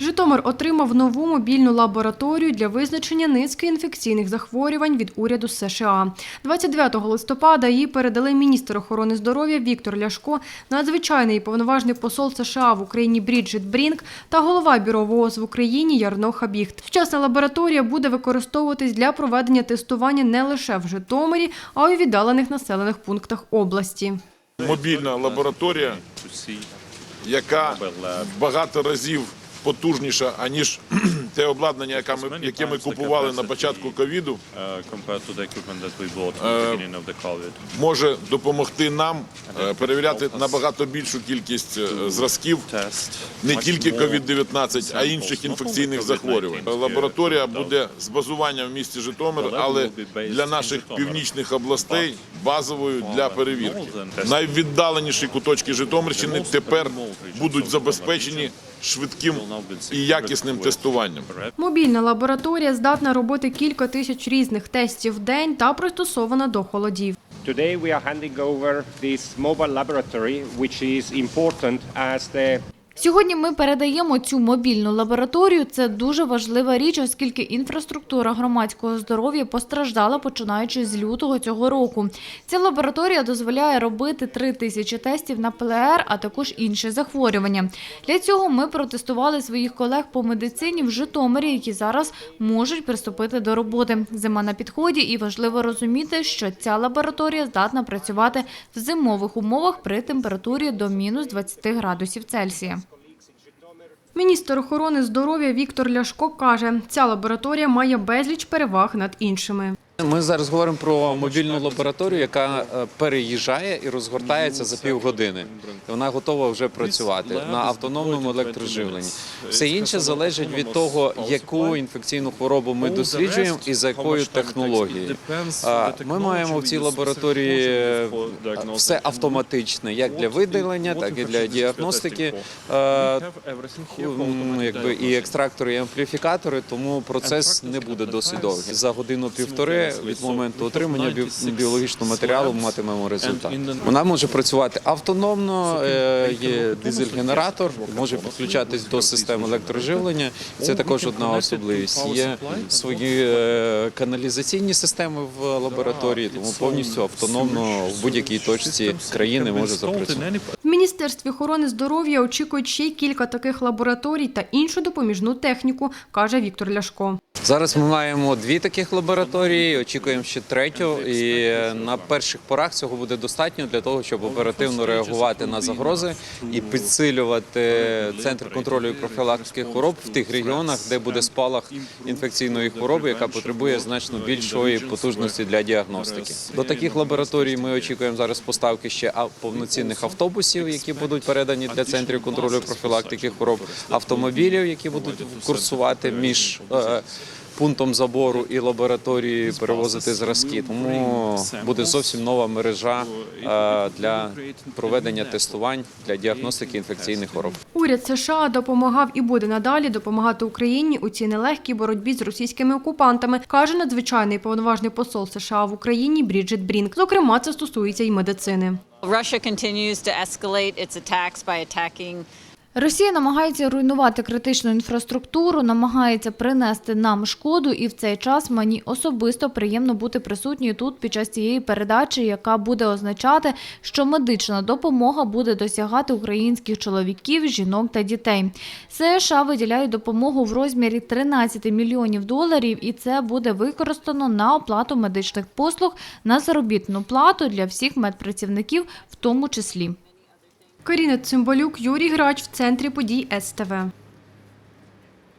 Житомир отримав нову мобільну лабораторію для визначення низки інфекційних захворювань від уряду США. 29 листопада її передали міністр охорони здоров'я Віктор Ляшко, надзвичайний і повноважний посол США в Україні Бріджит Брінк та голова бюро ВООЗ в Україні Ярно Хабіхт. Сучасна лабораторія буде використовуватись для проведення тестування не лише в Житомирі, а й у віддалених населених пунктах області. мобільна лабораторія, яка багато разів потужніша, аніж те обладнання, яке ми, яке ми купували на початку ковіду, the COVID. може допомогти нам е, перевіряти набагато більшу кількість е, зразків, не тільки more COVID-19, а інших інфекційних захворювань. Лабораторія буде з базуванням в місті Житомир, але для наших північних областей базовою для перевірки. Найвіддаленіші куточки Житомирщини тепер будуть забезпечені швидким і якісним тестуванням. Мобільна лабораторія здатна робити кілька тисяч різних тестів в день та пристосована до холодів. Today we are handing over this mobile laboratory, which is important as the Сьогодні ми передаємо цю мобільну лабораторію. Це дуже важлива річ, оскільки інфраструктура громадського здоров'я постраждала починаючи з лютого цього року. Ця лабораторія дозволяє робити 3 тисячі тестів на ПЛР, а також інші захворювання. Для цього ми протестували своїх колег по медицині в Житомирі, які зараз можуть приступити до роботи. Зима на підході, і важливо розуміти, що ця лабораторія здатна працювати в зимових умовах при температурі до мінус 20 градусів Цельсія. Міністр охорони здоров'я Віктор Ляшко каже, ця лабораторія має безліч переваг над іншими. Ми зараз говоримо про мобільну лабораторію, яка е, переїжджає і розгортається за півгодини. Вона готова вже працювати на автономному електроживленні. Все інше залежить від того, яку інфекційну хворобу ми досліджуємо і за якою технологією. Ми маємо в цій лабораторії е, все автоматичне, як для видалення, так і для діагностики. Якби і екстрактори, і ампліфікатори, тому процес не буде досить довгий. За годину-півтори від моменту отримання біологічного матеріалу ми матимемо результат. Вона може працювати автономно, е, є дизель-генератор, може підключатись до системи електроживлення. Це також одна особливість. Є свої е, каналізаційні системи в лабораторії, тому повністю автономно в будь-якій точці країни може запрацювати. В Міністерстві охорони здоров'я очікують ще й кілька таких лабораторій та іншу допоміжну техніку, каже Віктор Ляшко. Зараз ми маємо дві таких лабораторії, очікуємо ще третю. І е, на перших порах цього буде достатньо для того, щоб оперативно реагувати на загрози і підсилювати центр контролю і профілактики хвороб в тих регіонах, де буде спалах інфекційної хвороби, яка потребує значно більшої потужності для діагностики. До таких лабораторій ми очікуємо зараз поставки ще повноцінних автобусів, які будуть передані для центрів контролю і профілактики хвороб, автомобілів, які будуть курсувати між е, пунктом забору і лабораторією перевозити зразки. Тому буде зовсім нова мережа е, для проведення тестувань для діагностики інфекційних хвороб. Уряд США допомагав і буде надалі допомагати Україні у цій нелегкій боротьбі з російськими окупантами, каже надзвичайний повноважний посол США в Україні Бріджит Брінк. Зокрема, це стосується й медицини. Russia continues to escalate its attacks by attacking Росія намагається руйнувати критичну інфраструктуру, намагається принести нам шкоду, і в цей час мені особисто приємно бути присутньою тут під час цієї передачі, яка буде означати, що медична допомога буде досягати українських чоловіків, жінок та дітей. США виділяють допомогу в розмірі 13 мільйонів доларів, і це буде використано на оплату медичних послуг на заробітну плату для всіх медпрацівників, в тому числі. Каріна Цимбалюк, Юрій Грач в центрі подій СТВ.